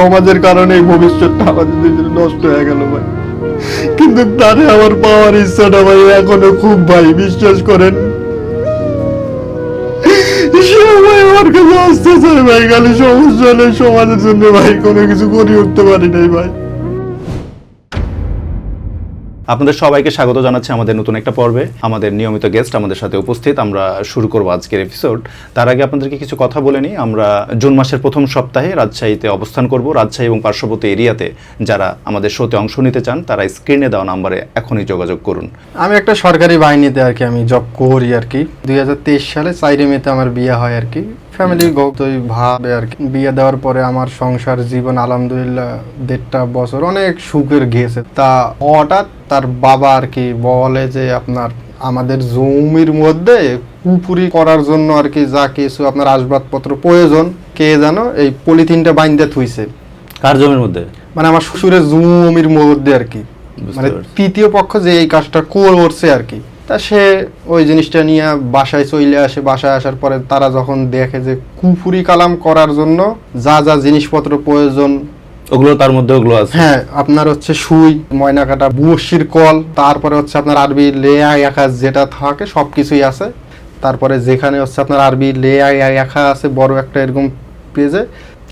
সমাজের কারণে এই ভবিষ্যৎটা আমাদের দুজনে নষ্ট হয়ে গেল ভাই। কিন্তু তারে আমার পাওয়ার ইচ্ছাটা ভাই এখনও খুব ভাই, বিশ্বাস করেন। সমস্যা হলে সমাজের জন্য ভাই কোনো কিছু করে উঠতে পারি নাই ভাই। আপনাদের সবাইকে স্বাগত জানাচ্ছি আমাদের নতুন একটা পর্বে। আমাদের নিয়মিত গেস্ট আমাদের সাথে উপস্থিত। আমরা শুরু করব আজকের এপিসোড তার আগে আপনাদেরকে কিছু কথা বলে নিই। আমরা জুন মাসের প্রথম সপ্তাহে রাজশাহীতে অবস্থান করব। রাজশাহী এবং পার্শ্ববর্তী এরিয়াতে যারা আমাদের শোতে অংশ নিতে চান, তারা স্ক্রিনে দেওয়া নাম্বারে এখনই যোগাযোগ করুন। আমি একটা সরকারি বাহিনীতে আর কি, আমি জব করি আর কি। দুই হাজার তেইশ সালে চাইরে মেতে আমার বিয়ে হয় আর কি। ফ্যামিলি গতই ভাবে আর বিয়ে দেওয়ার পরে আমার সংসার জীবন আলহামদুলিল্লাহ দেড়টা বছর অনেক সুখের গিয়েছে। তা হঠাৎ তার বাবা আর কি বলে যে আপনার আমাদের জমির মধ্যে পুপুরি করার জন্য আর কি যা কিছু আপনার আসবাবপত্র প্রয়োজন কে জানো এই পলিথিনটা বাইন্দে থুইছে। কার জমির মধ্যে? মানে আমার শ্বশুরের জমির মধ্যে আর কি। মানে তৃতীয় পক্ষ যে এই কাজটা করছে আর কি। তা সে ওই জিনিসটা নিয়ে বাসায় চলে আসে বাসায় আসার পরে তারা যখন দেখে যে কুফুরি কালাম করার জন্য যা যা জিনিসপত্র প্রয়োজন ওগুলো তার মধ্যে ওগুলো আছে। হ্যাঁ আপনার হচ্ছে সুই ময়না কাটা বসির কল তারপরে হচ্ছে আপনার আরবি লেয়া একা যেটা থাকে সব কিছুই আছে। তারপরে যেখানে হচ্ছে আপনার আরবি লেয়া একা আছে বড় একটা এরকম পেজে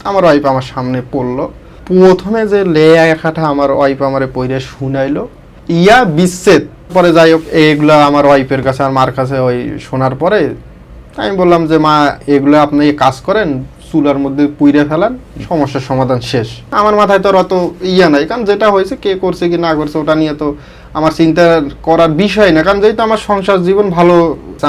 আমার ওয়াইফ আমার সামনে পড়ল। প্রথমে যে লেয়া একাটা আমার ওয়াইফ আমারে পইরে শুনাইলো ইয়া বিচ্ছেদ পরে যাই হোক এইগুলা আমার ওয়াইফের কাছে আর মার কাছে ওই শোনার পরে আমি বললাম যে মা এগুলো আপনি কাজ করেন চুলার মধ্যে পুইরে ফেলান সমস্যার সমাধান শেষ। আমার মাথায় তো অত ইয়া নাই কারণ যেটা হয়েছে কে করছে কি না করছে ওটা নিয়ে তো আমার চিন্তা করার বিষয় না। কারণ যেহেতু আমার সংসার জীবন ভালো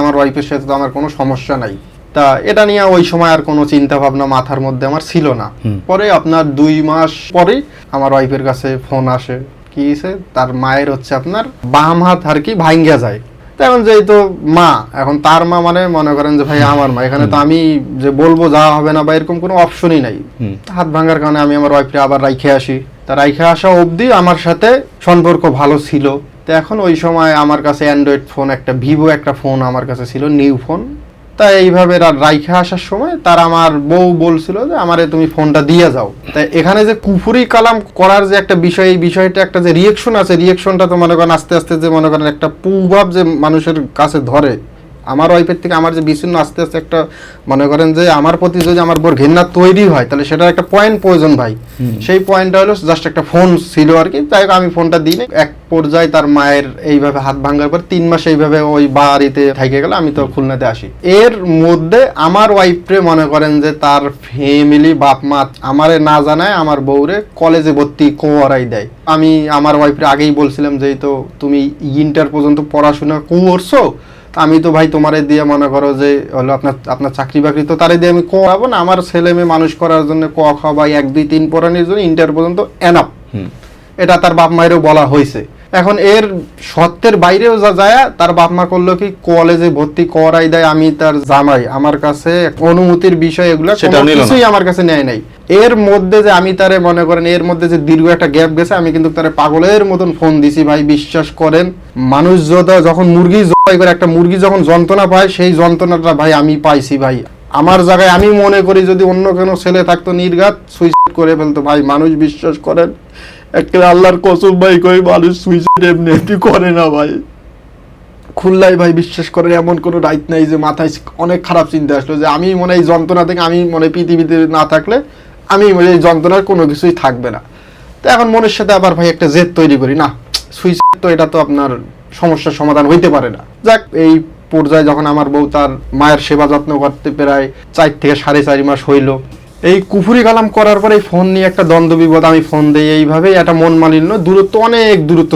আমার ওয়াইফের সাথে তো আমার কোনো সমস্যা নাই। তা এটা নিয়ে ওই সময় আর কোনো চিন্তা ভাবনা মাথার মধ্যে আমার ছিল না। পরে আপনার দুই মাস পরেই আমার ওয়াইফের কাছে ফোন আসে। কি হয়েছে তার মায়ের হচ্ছে আপনার বাম হাত আর কি ভাঙ্গা যায়। তো এখন যেহেতু মা এখন তার মা মানে মনে করেন যে ভাই আমার মা এখানে তো আমি যে বলব যাওয়া হবে না বা এরকম কোনো অপশনই নাই। হাত ভাঙার কারণে আমি আমার ওয়াইফকে আবার রাইখে আসি। তা রাইখে আসা অবধি আমার সাথে সম্পর্ক ভালো ছিল। তো এখন ওই সময় আমার কাছে অ্যান্ড্রয়েড ফোন একটা ভিভো একটা ফোন আমার কাছে ছিল নিউ ফোন তা এইভাবে রাইখে আসার সময় তার আমার বউ বলছিল যে, আমারে তুমি ফোনটা দিয়ে যাও। তাই এখানে যে কুফুরি কালাম করার যে একটা বিষয়, এই বিষয়টা একটা যে রিয়েকশন আছে রিয়েকশনটা তো মনে করেন আস্তে আস্তে যে মনে করেন একটা প্রভাব যে মানুষের কাছে ধরে। আমার ওয়াইফের থেকে আমার যে বিচ্ছিন্ন আস্তে আস্তে একটা মনে করেন যে আমার প্রতি যদি আমার বর ঘৃণা তৈরি হয় তাহলে সেটার একটা পয়েন্ট প্রয়োজন ভাই। সেই পয়েন্টটা হলো জাস্ট একটা ফোন ছিল আর কি। তাই আমি ফোনটা দিই এক পর্যায়ে তার মায়ের এইভাবে হাত ভাঙার পর তিন মাস এইভাবে ওই বাড়িতে থেকে গেল। আমি তো খুলনাতে আসি। এর মধ্যে আমার ওয়াইফরে মনে করেন যে তার ফ্যামিলি বাপ মা আমারে না জানায় আমার বউরে কলেজে ভর্তি করাই দেয়। আমি আমার ওয়াইফরে আগেই বলছিলাম যে তো তুমি ইন্টার পর্যন্ত পড়াশোনা করছ আমি তো ভাই তোমারে দিয়ে মনে করো যে হলো আপনার আপনার চাকরি বাকরি তো তারে দিয়ে আমি করাবো না। আমার ছেলে মেয়ে মানুষ করার জন্য ক খ বা এক দুই তিন পড়ানোর জন্য ইন্টার পর্যন্ত এনাফ এটা তার বাপ মায়েরও বলা হয়েছে। এখন এর সত্যের বাইরেও যা যায় তার বাপ মা করল কি কলেজে ভর্তি করাই দেয় আমি তার জামাই। আমার কাছে অনুমতির বিষয় এগুলো কিছুই আমার কাছে নেয় নাই। এর মধ্যে যে আমি তারে মনে করেন, এর মধ্যে যে দীর্ঘ একটা গ্যাপ গেছে, আমি কিন্তু তারে পাগলের মতন ফোন দিছি ভাই, বিশ্বাস করেন। মানুষ যখন মুরগি জবাই করে, একটা মুরগি যখন যন্ত্রণা পায়, সেই যন্ত্রণাটা ভাই আমি পাইছি ভাই। আমার জায়গায় আমি মনে করি যদি অন্য কোনো ছেলে থাকতো নির্ঘাত সুইসাইড করে ফেলতো ভাই। মানুষ বিশ্বাস করেন একটা আল্লাহর কসম ভাই, কই মানুষ সুইসাইড এমনি করে না ভাই। খুললাই ভাই বিশ্বাস করেন, এমন কোনো রাইট নাই যে মাথায় অনেক খারাপ চিন্তা আসলো যে আমি মনে এই যন্ত্রণা থেকে আমি মনে পৃথিবীতে না থাকলে আমি এই যন্ত্রণার কোনো কিছুই থাকবে না। তো এখন মনের সাথে আবার ভাই একটা জেদ তৈরি করি, না, সুইচ তো এটা তো আপনার সমস্যার সমাধান হইতে পারে না। যাক, এই পর্যায়ে যখন আমার বউ তার মায়ের সেবা যত্ন করতে প্রায় চার থেকে সাড়ে চারি মাস হইল এই কুফুরি কালাম করার পরে এই ফোন নিয়ে একটা দ্বন্দ্ব, বিপদ, আমি ফোন দিই এইভাবেই একটা মন মালিন্য দূরত্ব, অনেক দূরত্ব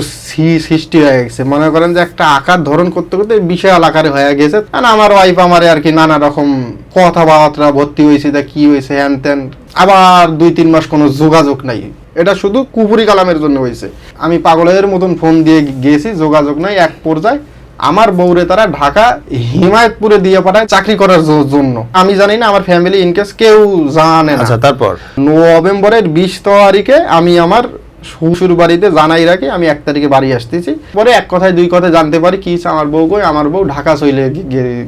সৃষ্টি হয়ে গেছে। মনে করেন যে একটা আকার ধরন করতে করতে বিশাল আকারে হয়ে গেছে। আর আমার ওয়াইফ আমারে আর কি নানা রকম কথাবার্তা, ভর্তি হয়েছে, তা কি হয়েছে হ্যান ত্যান আবার দুই তিন মাস কোনো যোগাযোগ নাই। এটা শুধু কুফুরি কালামের জন্য হয়েছে। আমি পাগলের মতন ফোন দিয়ে গিয়েছি যোগাযোগ নাই, এক পর্যায়ে আমার বউরে তারা ঢাকা হিমায়তপুরে দিয়ে পাঠায় চাকরি করার জন্য। আমি জানি না আমার ফ্যামিলি ইনকেস কেউ জানে না। আচ্ছা তারপর? নভেম্বরের বিশ তারিখে আমি আমার শ্বশুর বাড়িতে জানাই রাখি আমি এক তারিখে বাড়ি আসতেছি। পরে এক কথায় দুই কথায় জানতে পারি কি আমার বউ কই আমার বউ ঢাকা চলে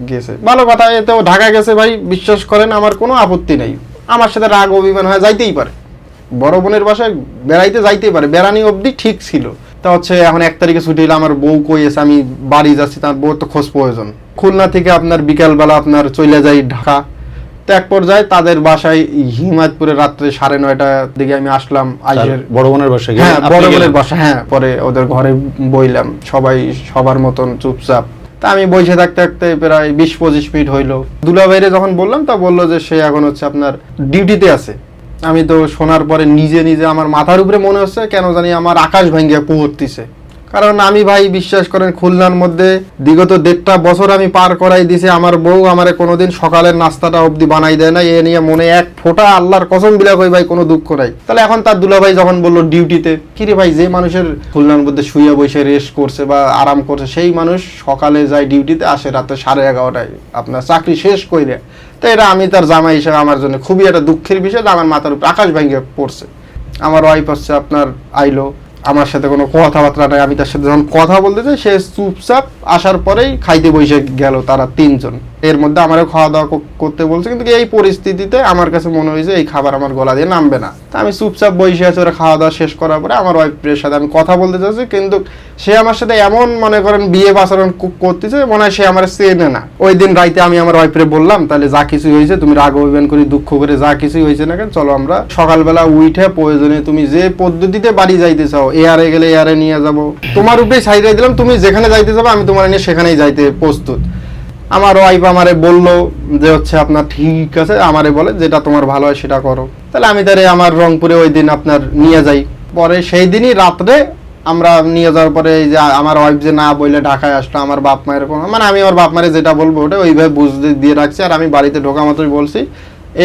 গেছে। ভালো কথা এতেও ঢাকা গেছে ভাই বিশ্বাস করেন আমার কোনো আপত্তি নেই। আমার সাথে রাগ অভিমান হয় যাইতেই পারে। বড় বোনের বাসায় বেড়াইতে যাইতেই পারে। বেড়ানি অবধি ঠিক ছিল। তা হচ্ছে এখন এক তারিখে ছুটি হলে আমার বউ কই এসে আমি বাড়ি যাচ্ছি তার বউ তো খোঁজ প্রয়োজন। খুলনা থেকে আপনার বিকালবেলা আপনার চলে যাই ঢাকা। তো এক পর্যায়ে তাদের বাসায় হিমায়তপুরে রাত্রে সাড়ে নয়টার দিকে আমি আসলাম আইসের বড় বোনের বাসায় হ্যাঁ বড় বোনের বাসা হ্যাঁ পরে ওদের ঘরে বইলাম। সবাই সবার মতন চুপচাপ। তা আমি বসে থাকতে থাকতে প্রায় বিশ পঁচিশ মিনিট হইল। দুলাভাইরে যখন বললাম তা বলল যে সে এখন হচ্ছে আপনার ডিউটিতে আছে। আমি তো শোনার পরে নিজে নিজে আমার মাথার উপরে মনে হচ্ছে, কেন জানি আমার আকাশ ভাঙ্গিয়া পড়তিছে কারণ আমি ভাই বিশ্বাস করেন, খুলনার মধ্যে বিগত দেড়টা বছর আমি পার করাই দিছে, আমার বউ আমারে কোনোদিন সকালের নাস্তাটা অবধি বানাই দেয় না এ নিয়ে মনে এক ফোঁটা আল্লাহর কসম বিলা কই ভাই, কোনো দুঃখ নাই। তাহলে এখন তার দুলাভাই যখন বলল ডিউটিতে, কিরে ভাই, যে মানুষের খুলনার মধ্যে শুয়ে বসে রেস্ট করছে বা আরাম করছে, সেই মানুষ সকালে যায় ডিউটিতে, আসে রাতে সাড়ে এগারোটায়। আপনার চাকরি শেষ কইরে। তো এটা আমি তার জামাই হিসেবে আমার জন্য খুবই একটা দুঃখের বিষয় আমার মাথার উপর আকাশ ভেঙে পড়ছে। আমার ওয়াইফ হচ্ছে আপনার আইলো, আমার সাথে কোনো কথাবার্তা নাই, আমি তার সাথে যখন কথা বলতে চাই সে চুপচাপ আসার পরেই খাইতে বসে গেল তারা তিনজন। এর মধ্যে আমারও খাওয়া দাওয়া করতে বলছে, কিন্তু এই পরিস্থিতিতে আমার কাছে মনে হয়েছে এই খাবার আমার গলা দিয়ে নামবে না। তা আমি চুপচাপ বসে আছি, ওরা খাওয়া দাওয়া শেষ করার পরে আমার ওয়াইফের সাথে আমি কথা বলতে চাচ্ছি, কিন্তু সে আমার সাথে এমন, মনে করেন, বিয়ে আচরণ করতেছে, মনে হয় সে আমার চেনে না। ওই দিন রাইতে আমি আমার ওয়াইফরে বললাম, তাহলে যা কিছু হয়েছে, তুমি রাগ অভিমান করি, দুঃখ করে যা কিছুই হয়েছে না কেন, চলো আমরা সকালবেলা উঠে প্রয়োজনে তুমি যে পদ্ধতিতে বাড়ি যাইতে চাও এয়ারে গেলে এয়ারে নিয়ে যাব। তোমার উপরে সাইডে দিলাম, তুমি যেখানে যাইতে যাব আমি তোমার নিয়ে সেখানেই যাইতে প্রস্তুত। আমার ওয়াইফ আমারে বলল যে হচ্ছে আপনার ঠিক আছে, আমারে বলে যেটা তোমার ভালো হয় সেটা করো। তাহলে আমি তারে আমার রংপুরে ওই দিন আপনার নিয়ে যাই। পরে সেই দিনই রাত্রে আমরা নিয়ে যাওয়ার পরে এই যে আমার ওয়াইফ যে না বললে ঢাকায় আসলো, আমার বাপ মায়ের কোনো মানে আমি আমার বাপ মায়ের যেটা বলব ওটা ওইভাবে বুঝতে দিয়ে রাখছি। আর আমি বাড়িতে ঢোকা মাত্রই বলছি,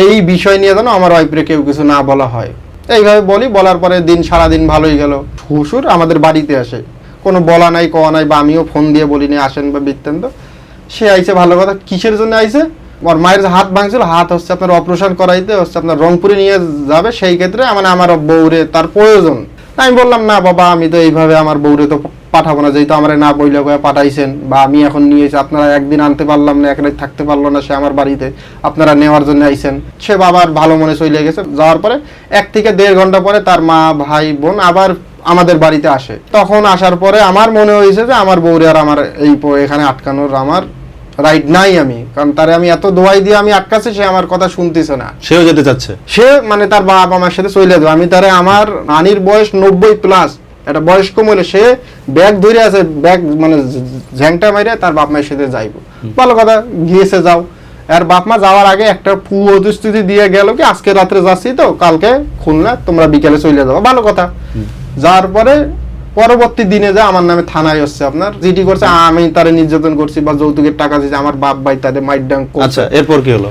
এই বিষয় নিয়ে যেন আমার ওয়াইফরে কেউ কিছু না বলা হয়। এইভাবে বলি, বলার পরে দিন সারা দিন ভালোই গেল। শ্বশুর আমাদের বাড়িতে আসে। কোনো বলা নাই, কওয়া নাই বা আমিও ফোন দিয়ে বলিনি, আসেন বা বৃত্তান্ত। সে আইছে ভালো কথা। কিসের জন্য আইছে? ওর মায়ের হাত ভাঙছিল, হাত হচ্ছে আপনার অপারেশন করাইতে, হচ্ছে আপনার রংপুরে নিয়ে যাবে, সেই ক্ষেত্রে মানে আমার বউরে তার প্রয়োজন। আমি বললাম, না বাবা, আমি তো এইভাবে আমার বউরে তো পাঠাবো না। যেহেতু আমার না বইলে করে পাঠাইছেন বা আমি এখন নিয়েছি আপনারা একদিন আনতে পারলাম না, এক থাকতে পারল না সে আমার বাড়িতে, আপনারা নেওয়ার জন্য আইছেন। সে বাবার ভালো মনে চলে গেছে। যাওয়ার পরে এক থেকে দেড় ঘণ্টা পরে তার মা, ভাই, বোন আবার আমাদের বাড়িতে আসে। তখন আসার পরে আমার মনে হয়েছে যে আমার বউরে আর আমার এই এখানে আটকানোর আমার রাইট নাই আমি। কারণ তারে আমি এত দোয়াই দিয়ে আমি আটকাছি সে আমার কথা শুনতেছে না। সেও যেতে চাচ্ছে। সে মানে তার বাবা আমার সাথে চলে যাবে আমি তারে আমার নানির বয়স নব্বই প্লাস একটা বয়স্ক মহিলা সে ব্যাগ ধরে আছে ব্যাগ মানে ঝ্যাংটা মাইরে তার বাপ মায়ের সাথে যাইব। ভালো কথা গিয়েছে যাও। আর বাপ মা যাওয়ার আগে একটা প্রতিশ্রুতি দিয়ে গেল কি আজকে রাত্রে যাচ্ছি তো কালকে খুলনা তোমরা বিকেলে চলে যাব ভালো কথা। যাওয়ার পরে পরবর্তী দিনে যা আমার নামে থানায় হচ্ছে আপনার জিডি করছে আমি তারে নির্যাতন করছি বা যৌতুকের টাকা দিয়েছে আমার বাপ ভাই তাদের মাইট ডাং আচ্ছা এরপর কি হলো?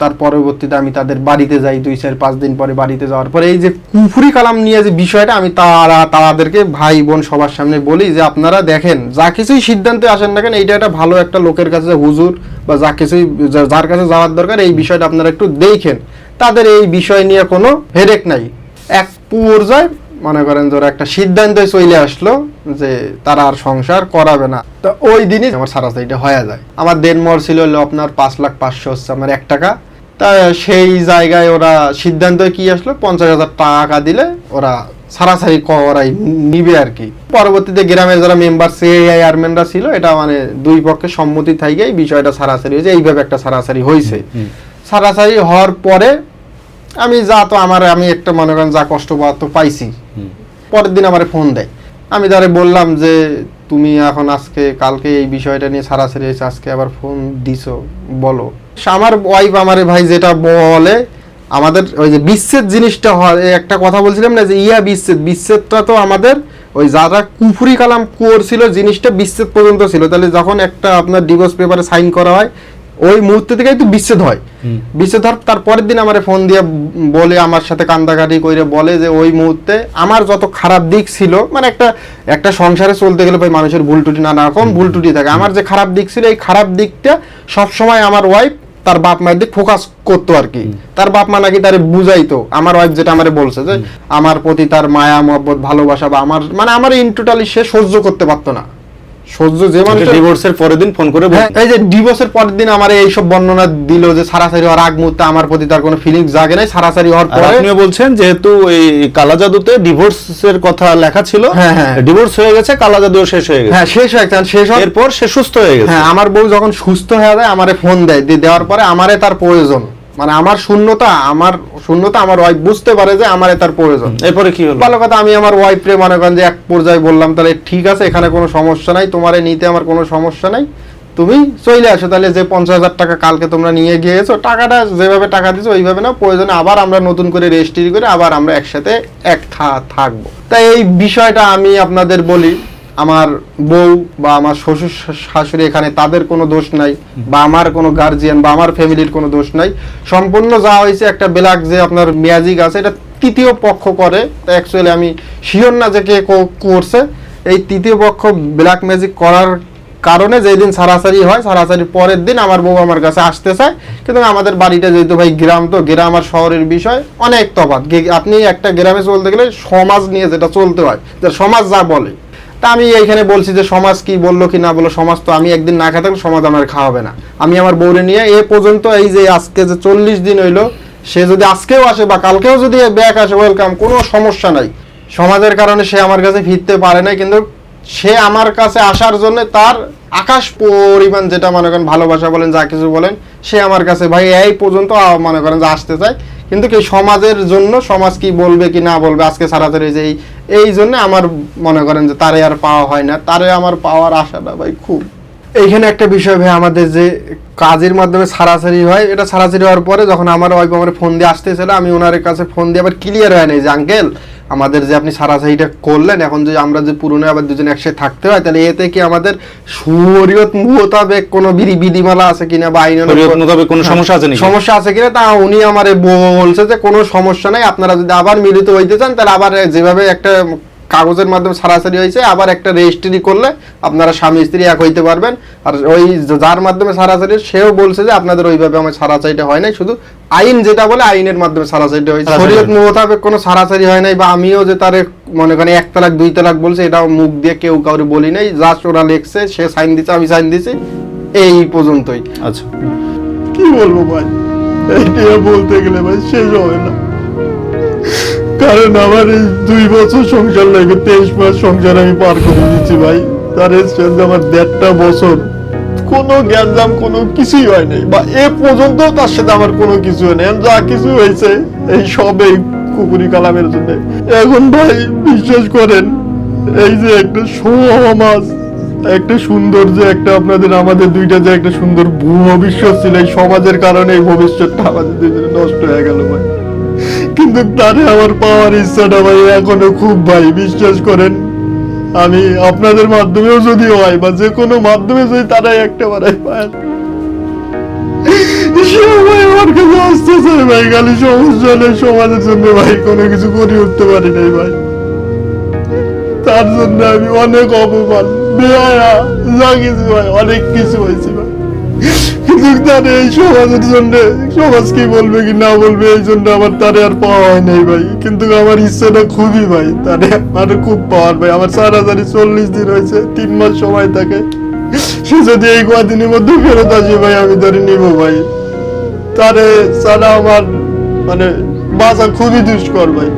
তার পরবর্তীতে আমি তাদের বাড়িতে যাই দুই চার পাঁচ দিন পরে বাড়িতে যাওয়ার পরে এই যে কুফুরি কালাম নিয়ে যে বিষয়টা আমি তারা তাদেরকে ভাই বোন সবার সামনে বলি যে আপনারা দেখেন যা কিছুই সিদ্ধান্তে আসেন না কেন এইটা একটা ভালো একটা লোকের কাছে হুজুর বা যা কিছুই যার কাছে যাওয়ার দরকার এই বিষয়টা আপনারা একটু দেখেন। তাদের এই বিষয় নিয়ে কোনো হেরেক নাই। এক পর্যায়ে মনে করেন ধরো একটা সিদ্ধান্ত চলে আসলো যে তারা আর সংসার করাবে না। তো ওই দিনই আমার সারাসারিটা হয়ে যায়। আমার দেনমর ছিল হলো আপনার পাঁচ লাখ পাঁচশো হচ্ছে আমার এক টাকা। তা সেই জায়গায় ওরা সিদ্ধান্ত কি আসলো? পঞ্চাশ হাজার টাকা দিলে ওরা সারাসারি করাই নিবে আর কি। পরবর্তীতে গ্রামের যারা মেম্বার সে চেয়ারম্যানরা ছিল এটা মানে দুই পক্ষে সম্মতি থাকেই বিষয়টা সারাসারি হয়েছে। এইভাবে একটা সারাসারি হয়েছে সারাসারি হওয়ার পরে আমি যা তো আমার আমি একটা মনে করেন যা কষ্ট পাওয়া তো পাইছি। পরের দিন আমার ফোন দেয়। আমি তারে বললাম যে তুমি এখন আজকে কালকে এই বিষয়টা নিয়ে সারাসারি হয়েছে আজকে আবার ফোন দিছো বলো। আমার ওয়াইফ আমারে ভাই যেটা বলে আমাদের ওই যে বিচ্ছেদ জিনিসটা হয় একটা কথা বলছিলাম না যে ইয়া বিচ্ছেদ বিচ্ছেদটা তো আমাদের ওই যারা কুফুরি কালাম করছিল জিনিসটা বিচ্ছেদ পর্যন্ত ছিল। তাহলে যখন একটা আপনার ডিভোর্স পেপারে সাইন করা হয় ওই মুহূর্তে থেকেই তো বিচ্ছেদ হয়। বিচ্ছেদ হওয়ার তার পরের দিন আমার ফোন দিয়ে বলে আমার সাথে কান্দাকাটি করে বলে যে ওই মুহূর্তে আমার যত খারাপ দিক ছিল মানে একটা একটা সংসারে চলতে গেলে ভাই মানুষের ভুল টুটি নানা রকম ভুল টুটি থাকে। আমার যে খারাপ দিক ছিল এই খারাপ দিকটা সব সময় আমার ওয়াইফ তার বাপ মায়ের দিক ফোকাস করতো আর কি। তার বাপ মা নাকি তারে বুঝাইতো। আমার ওয়াইফ যেটা আমারে বলছে যে আমার প্রতি তার মায়া মহব্বত ভালোবাসা বা আমার মানে আমার ইন টোটালি সে সহ্য করতে পারতো না। সহ্য যে মানুষ ডিভোর্সের পরের দিন ফোন করে হ্যাঁ, এই যে ডিভোর্সের পরের দিন আমার এইসব বর্ণনা দিল যে সারাসারি হওয়ার আগ মুহূর্তে আমার প্রতি তার কোনো ফিলিংস জাগে নাই সারাসারি হওয়ার পরে আপনিও বলছেন যেহেতু এই কালা জাদুতে ডিভোর্সের কথা লেখা ছিল হ্যাঁ, হ্যাঁ। ডিভোর্স হয়ে গেছে কালা জাদুও শেষ হয়ে গেছে। হ্যাঁ শেষ হয়ে গেছে, শেষ হওয়ার এরপর সে সুস্থ হয়ে গেছে। হ্যাঁ আমার বউ যখন সুস্থ হয়ে যায় আমারে ফোন দেয় দেওয়ার পরে আমারে তার প্রয়োজন। মানে আমার শূন্যতা আমার শূন্যতা আমার ওয়াইফ বুঝতে পারে যে আমার তার প্রয়োজন। এরপরে কি হলো? ভালো কথা আমি আমার ওয়াইফরে মনে করেন যে এক পর্যায়ে বললাম তাহলে ঠিক আছে এখানে কোনো সমস্যা নাই তোমারে নিতে আমার কোনো সমস্যা নাই। তুমি চলে আসো তাহলে যে পঞ্চাশ হাজার টাকা কালকে তোমরা নিয়ে গিয়েছো টাকাটা যেভাবে টাকা দিছো ওইভাবে না প্রয়োজনে আবার আমরা নতুন করে রেজিস্ট্রি করে আবার আমরা একসাথে এক থাকব। তাই এই বিষয়টা আমি আপনাদের বলি আমার বউ বা আমার শ্বশুর শাশুড়ি এখানে, তাদের কোনো দোষ নাই, বা আমার কোনো গার্জিয়ান বা আমার ফ্যামিলির কোনো দোষ নাই। সম্পূর্ণ যা হয়েছে একটা ব্ল্যাক যে আপনার ম্যাজিক আছে, এটা তৃতীয় পক্ষ করে। অ্যাকচুয়ালি আমি শিওর না যে কে করছে। এই তৃতীয় পক্ষ ব্ল্যাক ম্যাজিক করার কারণে যেদিন সারাসারি হয়, সারাসারির পরের দিন আমার বউ আমার কাছে আসতে চায়। কিন্তু আমাদের বাড়িটা যেহেতু ভাই গ্রাম, তো গ্রাম আর শহরের বিষয় অনেক তফাৎ। আপনি একটা গ্রামে চলতে গেলে সমাজ নিয়ে যেটা চলতে হয়, যে সমাজ যা বলে। তা আমি এইখানে বলছি যে সমাজ কি বলল কি না বলল, সমাজ তো আমি একদিন না খেতে থাকলে সমাজ আমার খাওয়াবে না। আমি আমার বউরে নিয়ে এ পর্যন্ত এই যে আজকে যে চল্লিশ দিন হইল, সে যদি আজকেও আসে বা কালকেও যদি ব্যাক আসে ওয়েলকাম কোনো সমস্যা নাই। সমাজের কারণে সে আমার কাছে ফিরতে পারে না কিন্তু সে আমার কাছে আসার জন্য তার আকাশ পরিমাণ যেটা মনে করেন ভালোবাসা বলেন, যা কিছু বলেন, সে আমার কাছে ভাই এই পর্যন্ত মনে করেন যে আসতে চায়। কিন্তু কি সমাজের জন্য, সমাজ কি বলবে কি না বলবে, আজকে সারাতারি যে এই এই জন্য আমার মনে করেন যে তারে আর পাওয়া হয় না, তারে আমার পাওয়ার আশাটা ভাই খুব। এইখানে একটা বিষয় ভাই আমাদের যে কাজের মাধ্যমে সারাসারি হয় এটা সারাসারি হওয়ার পরে যখন আমার ওয়াইফ আমার ফোন দিয়ে আসতেছিল আমি ওনার কাছে ফোন দিয়ে আবার ক্লিয়ার হয় নাই যে আঙ্কেল আমাদের যে আপনি সারাসারিটা করলেন এখন যে আমরা যে পুরনো আবার দুজন একসাথে থাকতে হয় তাহলে এতে কি আমাদের শরীয়ত মোতাবেক কোনো বিধি বিধিমালা আছে কিনা বা আইন মোতাবেক কোনো সমস্যা আছে? সমস্যা আছে কিনা তা উনি আমারে বলছে যে কোনো সমস্যা নাই আপনারা যদি আবার মিলিত হইতে চান তাহলে আবার যেভাবে একটা কাগজের মাধ্যমে সারাসারি হয়েছে আবার একটা রেজিস্ট্রি করলে আপনারা স্বামী স্ত্রী এক হইতে পারবেন। আর ওই যার মাধ্যমে সারাসারি সেও বলছে যে আপনাদের ওইভাবে আমার সারাসারিটা হয় নাই। শুধু আইন যেটা বলে আইনের মাধ্যমে সারাসারিটা হয়েছে। শরীয়ত মোতাবেক কোনো সারাসারি হয় নাই বা আমিও যে তার মনে করেন এক তালাক দুই তালাক বলছে এটাও মুখ দিয়ে কেউ কাউরে বলি নাই। জাস্ট ওরা লেখছে সে সাইন দিচ্ছে আমি সাইন দিছি এই পর্যন্তই। আচ্ছা। কি বলব ভাই? এটা বলতে গেলে ভাই শেষ হবে না। কারণ আমার দুই বছর সংসার লাগে, তেইশ মাস সংসার আমি পার করে দিচ্ছি ভাই। তার সাথে আমার দেড়টা বছর। কোনো জ্ঞানজাম কোনো কিছুই হয় নাই। বা এ পর্যন্ত তার সাথে আমার কোনো কিছু হয় নাই। যা কিছু হয়েছে, এই সব কুকুরি কালামের জন্য। এখন ভাই, বিশ্বাস করেন, এই যে একটা সমাজ একটা সুন্দর যে একটা আপনাদের, আমাদের দুইটা যে একটা সুন্দর ভূ ভবিষ্যৎ ছিল এই সমাজের কারণে এই ভবিষ্যৎটা আমাদের দুজনে নষ্ট হয়ে গেল ভাই। কিন্তু তারে আমার পাওয়ার ইচ্ছাটা ভাই এখনও খুব ভাই, বিশ্বাস করেন। আমি আপনাদের মাধ্যমেও যদি হয় বা যে কোনো মাধ্যমে যদি তারাই একটা বারাই পায়। ভাই, খালি সমাজের জন্য ভাই কোনো কিছু করে উঠতে পারি নাই ভাই। তার জন্য আমি অনেক অপমান কিছু ভাই অনেক কিছু হয়েছে ভাই। কিন্তু এই সমাজের জন্য, সমাজ কি বলবে কি না বলবে, এই জন্য আমার তারে আর পাওয়া হয় নাই ভাই। কিন্তু আমার ইচ্ছাটা খুবই ভাই, তারে আমার খুব পাওয়ার ভাই। আমার চার চল্লিশ দিন হয়েছে, তিন মাস সময় থাকে। সে যদি এই কদিনের মধ্যে ফেরত আসে ভাই, আমি ধরে নিব ভাই। তারে ছাড়া আমার মানে বাঁচা খুবই দুষ্কর ভাই।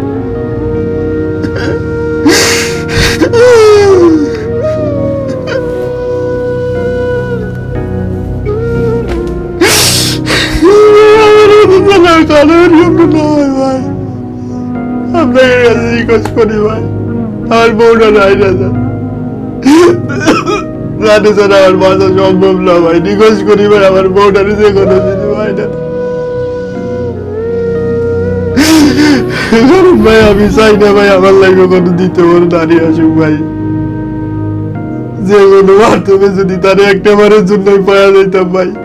আমার বউটা বাসা সম্ভব না ভাই। আমার বউটার যে কোনো ভাই না। ভাই, আমি চাই না ভাই, আমার লাগে কোনো দিতে বড় দাঁড়িয়ে আসুক ভাই। যে কোনো মাধ্যমে যদি তার একটা বারের জন্যই পাওয়া যাইতাম ভাই।